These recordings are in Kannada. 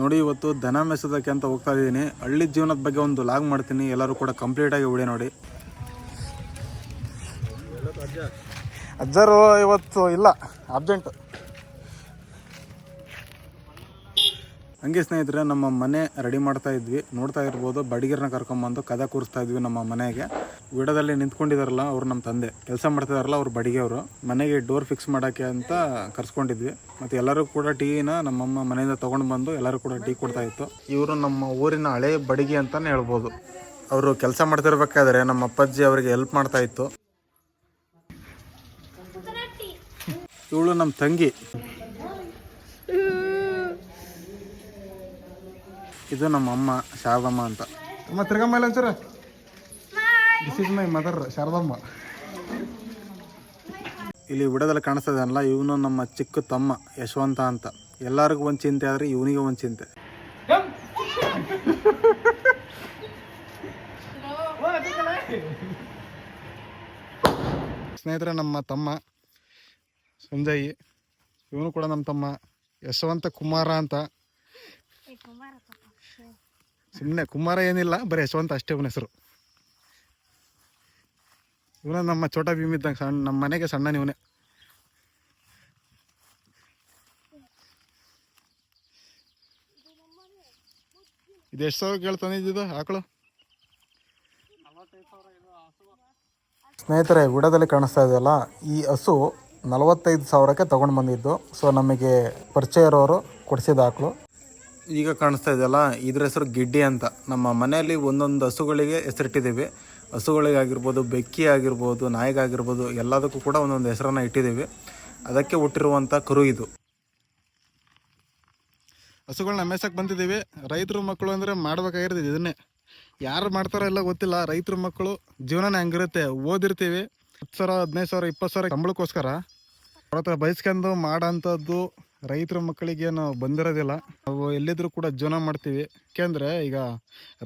ನೋಡಿ, ಇವತ್ತು ದನ ಮೆಸೋದಕ್ಕೆ ಅಂತ ಹೋಗ್ತಾ ಇದ್ದೀನಿ. ಹಳ್ಳಿ ಜೀವನದ ಬಗ್ಗೆ ಒಂದು ಲಾಗ್ ಮಾಡ್ತೀನಿ. ಎಲ್ಲರೂ ಕೂಡ ಕಂಪ್ಲೀಟಾಗಿ ವಿಡಿಯೋ ನೋಡಿ. ಅಜ್ಜರು, ಇವತ್ತು ಇಲ್ಲ ಅರ್ಜೆಂಟ್ ಹಂಗೆ ಸ್ನೇಹಿತರೆ ನಮ್ಮ ಮನೆ ರೆಡಿ ಮಾಡ್ತಾ ಇದ್ವಿ. ನೋಡ್ತಾ ಇರ್ಬೋದು ಬಡಿಗೆರನ್ನ ಕರ್ಕೊಂಬಂದು ಕದ ಕೂರಿಸ್ತಾ ಇದ್ವಿ ನಮ್ಮ ಮನೆಗೆ. ವಿಡದಲ್ಲಿ ನಿಂತ್ಕೊಂಡಿದಾರಲ್ಲ ಅವ್ರು ನಮ್ಮ ತಂದೆ. ಕೆಲಸ ಮಾಡ್ತಿದಾರಲ್ಲ ಅವ್ರು ಬಡಿಗೆಯವರು. ಮನೆಗೆ ಡೋರ್ ಫಿಕ್ಸ್ ಮಾಡೋಕ್ಕೆ ಅಂತ ಕರ್ಸ್ಕೊಂಡಿದ್ವಿ. ಮತ್ತು ಎಲ್ಲರೂ ಕೂಡ ಟೀನ ನಮ್ಮಮ್ಮ ಮನೆಯಿಂದ ತೊಗೊಂಡು ಬಂದು ಎಲ್ಲರೂ ಕೂಡ ಟೀ ಕೊಡ್ತಾ ಇತ್ತು. ಇವರು ನಮ್ಮ ಊರಿನ ಹಳೆ ಬಡಿಗೆ ಅಂತಲೇ ಹೇಳ್ಬೋದು. ಅವರು ಕೆಲಸ ಮಾಡ್ತಿರ್ಬೇಕಾದ್ರೆ ನಮ್ಮ ಅಪ್ಪಾಜಿ ಅವರಿಗೆ ಹೆಲ್ಪ್ ಮಾಡ್ತಾ ಇತ್ತು. ಇವಳು ನಮ್ಮ ತಂಗಿ. ಇದು ನಮ್ಮ ಅಮ್ಮ ಶಾರದಮ್ಮ ಅಂತ. ಅಮ್ಮ ತಿರ್ಗಮ್ಮ ಇಲ್ಲ ಒಂಚೂರು. This is my mother Sharadamma. ಇಲ್ಲಿ ವಿಡದಲ್ಲಿ ಕಾಣಿಸ್ತದಲ್ಲ ಇವನು ನಮ್ಮ ಚಿಕ್ಕ ತಮ್ಮ ಯಶವಂತ ಅಂತ. ಎಲ್ಲರಿಗೂ ಒಂದು ಚಿಂತೆ ಆದರೆ ಇವನಿಗೆ ಒಂದು ಚಿಂತೆ. ಸ್ನೇಹಿತರೆ ನಮ್ಮ ತಮ್ಮ ಸಂಜಯ್. ಇವನು ಕೂಡ ನಮ್ಮ ತಮ್ಮ ಯಶವಂತ ಕುಮಾರ ಅಂತ. ಸುಮ್ಮನೆ ಕುಮಾರ ಏನಿಲ್ಲ, ಬರೀ ಯಶವಂತ ಅಷ್ಟೇ ಅವನ ಹೆಸರು. ಇವನ ನಮ್ಮ ಚೋಟ ಭೀಮ್ ಇದ್ದಂಗೆ ಸಣ್ಣ, ನಮ್ಮ ಮನೆಗೆ ಸಣ್ಣ ಇವನೇ. ಇದು ಎಷ್ಟು ಸಾವಿರ ಕೇಳ್ತಾನೆ ಇದ್ದಿದ್ದು ಆಕಳು? ಸ್ನೇಹಿತರೆ ವಿಡದಲ್ಲಿ ಕಾಣಿಸ್ತಾ ಇದೆಯಲ್ಲ ಈ ಹಸು ನಲವತ್ತೈದು ಸಾವಿರಕ್ಕೆ ತೊಗೊಂಡು ಬಂದಿದ್ದು. ಸೊ ನಮಗೆ ಪರಿಚಯ ಇರೋರು ಕೊಡಿಸಿದ ಆಕಳು. ಈಗ ಕಾಣಿಸ್ತಾ ಇದೆಯಲ್ಲ, ಇದ್ರ ಹೆಸರು ಗಿಡ್ಡಿ ಅಂತ. ನಮ್ಮ ಮನೆಯಲ್ಲಿ ಒಂದೊಂದು ಹಸುಗಳಿಗೆ ಹೆಸರಿಟ್ಟಿದ್ದೀವಿ. ಹಸುಗಳಿಗಾಗಿರ್ಬೋದು ಬೆಕ್ಕಿ ಆಗಿರ್ಬೋದು ನಾಯಿಗಾಗಿರ್ಬೋದು, ಎಲ್ಲದಕ್ಕೂ ಕೂಡ ಒಂದೊಂದು ಹೆಸರನ್ನು ಇಟ್ಟಿದ್ದೀವಿ. ಅದಕ್ಕೆ ಹುಟ್ಟಿರುವಂಥ ಕರು ಇದು. ಹಸುಗಳನ್ನ ಮೇಸಕ್ಕೆ ಬಂದಿದ್ದೀವಿ. ರೈತರು ಮಕ್ಕಳು ಅಂದರೆ ಮಾಡ್ಬೇಕಾಗಿರೋದು ಇದನ್ನೇ. ಯಾರು ಮಾಡ್ತಾರೋ ಎಲ್ಲ ಗೊತ್ತಿಲ್ಲ, ರೈತರು ಮಕ್ಕಳು ಜೀವನನೇ ಹಂಗಿರುತ್ತೆ. ಓದಿರ್ತೀವಿ. ಹತ್ತು ಸಾವಿರ, ಹದಿನೈದು ಸಾವಿರ, ಇಪ್ಪತ್ತು ಸಾವಿರ ಸಂಬಳಕ್ಕೋಸ್ಕರ. ಅವ್ರ ಹತ್ರ ಬಯಸ್ಕೊಂಡು ಮಾಡೋಂಥದ್ದು ರೈತರ ಮಕ್ಕಳಿಗೇನು ಬಂದಿರೋದಿಲ್ಲ. ನಾವು ಎಲ್ಲಿದ್ರೂ ಕೂಡ ಜೀವನ ಮಾಡ್ತೀವಿ. ಯಾಕೆಂದರೆ ಈಗ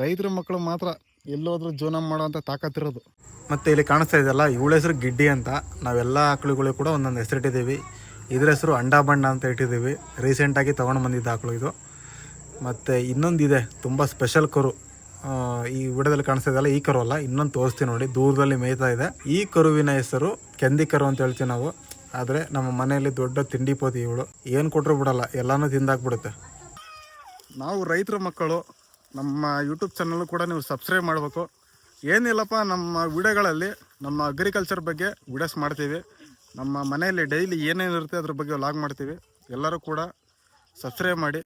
ರೈತರ ಮಕ್ಕಳು ಮಾತ್ರ ಎಲ್ಲೋದ್ರೂ ಜೀವನ ಮಾಡೋವಂಥ ತಾಕತ್ತಿರೋದು ಮತ್ತು ಇಲ್ಲಿ ಕಾಣಿಸ್ತಾ ಇದೆಯಲ್ಲ ಇವಳ ಹೆಸರು ಗಿಡ್ಡಿ ಅಂತ. ನಾವೆಲ್ಲ ಆಕಳುಗಳಿಗೆ ಕೂಡ ಒಂದೊಂದು ಹೆಸರಿಟ್ಟಿದ್ದೀವಿ ಇದ್ರ ಹೆಸರು ಅಂಡಾ ಬಣ್ಣ ಅಂತ ಇಟ್ಟಿದ್ದೀವಿ. ರೀಸೆಂಟಾಗಿ ತೊಗೊಂಡು ಬಂದಿದ್ದ ಆಕಳು ಇದು. ಮತ್ತು ಇನ್ನೊಂದಿದೆ ತುಂಬ ಸ್ಪೆಷಲ್ ಕರು. ಈ ವಿಡದಲ್ಲಿ ಕಾಣಿಸ್ತಾ ಇದೆಯಲ್ಲ ಈ ಕರು ಅಲ್ಲ. ಇನ್ನೊಂದು ತೋರಿಸ್ತೀವಿ ನೋಡಿ, ದೂರದಲ್ಲಿ ಮೇಯ್ತಾ ಇದೆ. ಈ ಕರುವಿನ ಹೆಸರು ಕೆಂದಿ ಕರು ಅಂತ ಹೇಳ್ತೀವಿ ನಾವು. ಆದರೆ ನಮ್ಮ ಮನೆಯಲ್ಲಿ ದೊಡ್ಡ ತಿಂಡಿ ಪೋತಿ ಇವಳು ಏನು ಕೊಟ್ಟರು ಬಿಡಲ್ಲ, ಎಲ್ಲನೂ ತಿಂದಾಕ್ಬಿಡುತ್ತೆ. ನಾವು ರೈತರ ಮಕ್ಕಳು, ನಮ್ಮ ಯೂಟ್ಯೂಬ್ ಚಾನಲ್ ಕೂಡ ನೀವು ಸಬ್ಸ್ಕ್ರೈಬ್ ಮಾಡಬೇಕು. ಏನಿಲ್ಲಪ್ಪ, ನಮ್ಮ ವಿಡಿಯೋಗಳಲ್ಲಿ ನಮ್ಮ ಅಗ್ರಿಕಲ್ಚರ್ ಬಗ್ಗೆ ವಿಡಿಯೋಸ್ ಮಾಡ್ತೀವಿ. ನಮ್ಮ ಮನೆಯಲ್ಲಿ ಡೈಲಿ ಏನೇನಿರುತ್ತೆ ಅದ್ರ ಬಗ್ಗೆ ಲಾಗ್ ಮಾಡ್ತೀವಿ. ಎಲ್ಲರೂ ಕೂಡ ಸಬ್ಸ್ಕ್ರೈಬ್ ಮಾಡಿ.